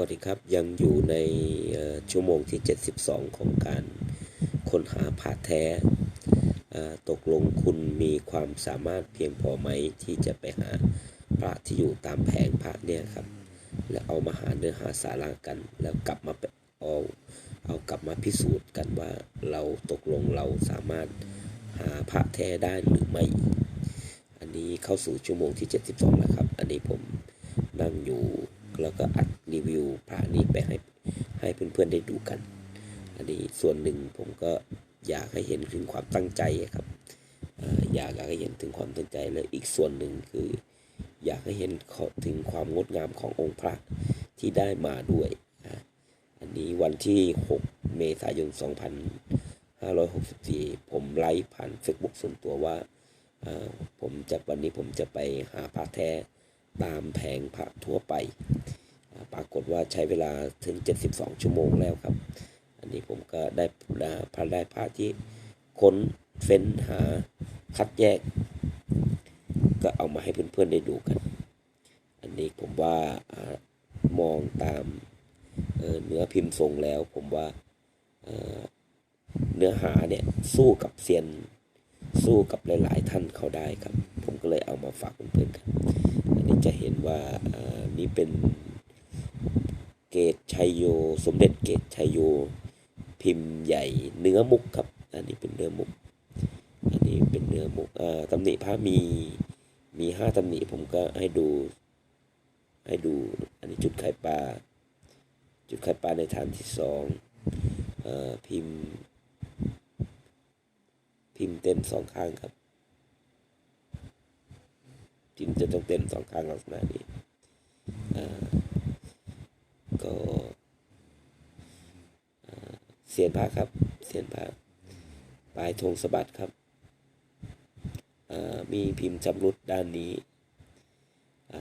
วัสดีครับยังอยู่ในชั่วโมงที่ 72 ของการค้นหาพระแท้ ตกลงคุณมีความสามารถเพียงพอไหมที่จะไปหาพระที่อยู่ตามแผงพระเนี่ยครับ แล้วเอามาหาเนื้อหาสาระกัน แล้วกลับมาเอาเอากลับมาพิสูจน์กันว่าเราตกลงเราสามารถหาพระแท้ได้หรือไม่ อันนี้เข้าสู่ชั่วโมงที่ 72 แล้วครับ อันนี้ผมนั่งอยู่แล้วก็อัด รีวิวพระนี้ไปให้ให้เพื่อนๆได้ดูกัน อันนี้ส่วนหนึ่งผมก็อยากให้เห็นถึงความตั้งใจครับอยากให้เห็นถึงความตั้งใจและอีกส่วนหนึ่งคือ อยากให้เห็นถึงความงดงามขององค์พระที่ได้มาด้วย อันนี้วันที่ 6 เมษายน 2564 ผมไลฟ์ผ่าน Facebook ส่วนตัวว่าผมจะวันนี้ผมจะไปหาพระแท้ตามแผงพระทั่วไป ปรากฏว่าใช้เวลาถึง 72 ชั่วโมงแล้วครับ อันนี้ผมก็ได้ได้พระได้พระที่ค้นเฟ้นหาคัดแยก ก็เอามาให้เพื่อนๆได้ดูกัน อันนี้ผมว่ามองตามเเนื้อพิมพ์ทรงแล้ว ผมว่าเเนื้อหาเนี่ยสู้กับเซียนสู้กับหลาย ๆ ท่านเขาได้ครับ ผมก็เลยเอามาฝากเพื่อนๆครับอันนี้จะเห็นว่าอ่านี่เป็น เกตชัยโย สมเด็จเกตชัยโย พิมพ์ใหญ่เนื้อมุกครับ อันนี้เป็นเนื้อมุก อันนี้เป็นเนื้อมุกอ่าตำหนิพระมีมีห้าตำหนิผมก็ให้ดู ให้ดู อันนี้จุดไข่ปลา จุดไข่ปลาในฐานที่สองอพิมพ์ พิมพ์เต็มสองข้างครับพิมพ์จะต้องเต็มสองข้างลักษณะนี้ ก็เสียนพระครับ เสียนพระปลายธงสะบัดครับ มีพิมพ์จำรุดด้านนี้อ,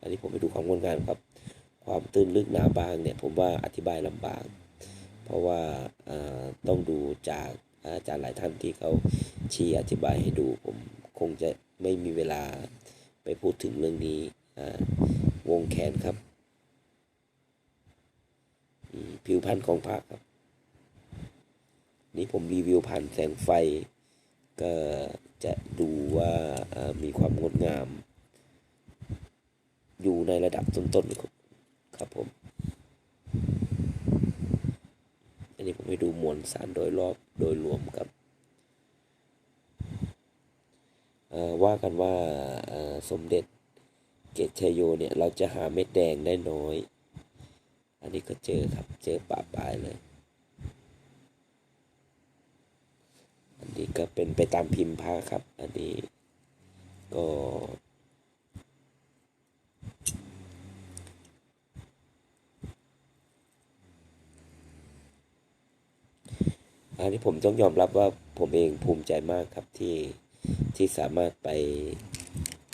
อันนี้ผมไปดูความงดงามครับ ความตื้นลึกหนาบางเนี่ยผมว่าอธิบายลำบาก เพราะว่าต้องดูจากอาจารย์หลายท่านที่เขาชี้อธิบายให้ดู ผมคงจะไม่มีเวลาไปพูดถึงเรื่องนี้วงแขนครับ ผิวพรรณของพระครับ นี่ผมรีวิวผ่านแสงไฟ ก็จะดูว่ามีความงดงาม อยู่ในระดับต้นๆครับครับผม อันนี้ผมให้ดูมวลสารโดยรอบโดยรวมครับว่ากันว่าสมเด็จเกตชยโยเนี่ย เราจะหาเม็ดแดงได้น้อย อันนี้ก็เจอครับ เจอป่าปลายเลย อันนี้ก็เป็นไปตามพิมพ์ผ้าครับ อันนี้ก็อันนี้ผมต้องยอมรับว่าผมเองภูมิใจมากครับที่ที่สามารถไป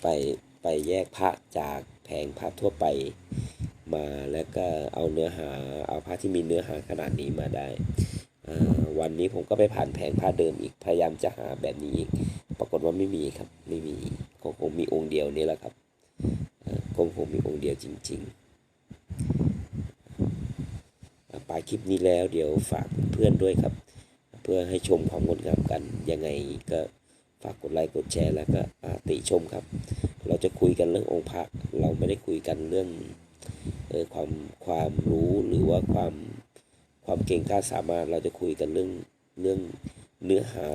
ไปไปแยกพระจากแผงพระทั่วไป มาแล้วก็เอาเนื้อหาเอาพระที่มีเนื้อหาขนาดนี้มาได้ วันนี้ผมก็ไปผ่านแผงพระเดิมอีกพยายามจะหาแบบนี้อีก ปรากฏว่าไม่มีครับไม่มีคงคงมีองค์เดียวนี่แหละครับอ่าคงคงมีองค์เดียวจริง ๆ ปลายคลิปนี้แล้วเดี๋ยวฝากเพื่อนด้วยครับ เพื่อให้ชมความงดงามกันยังไงก็ฝากกดไลค์กดแชร์แล้วก็ติชมครับ เราจะคุยกันเรื่ององค์พระเราไม่ได้คุยกันเรื่อง ความความรู้หรือว่าความความเก่งกล้าสามารถเราจะคุยกันเรื่องเรื่องเนื้อหา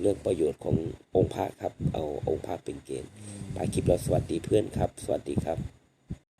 เรื่องประโยชน์ขององค์พระครับ เอาองค์พระเป็นเกณฑ์ปลายคลิปเราสวัสดีเพื่อนครับ สวัสดีครับ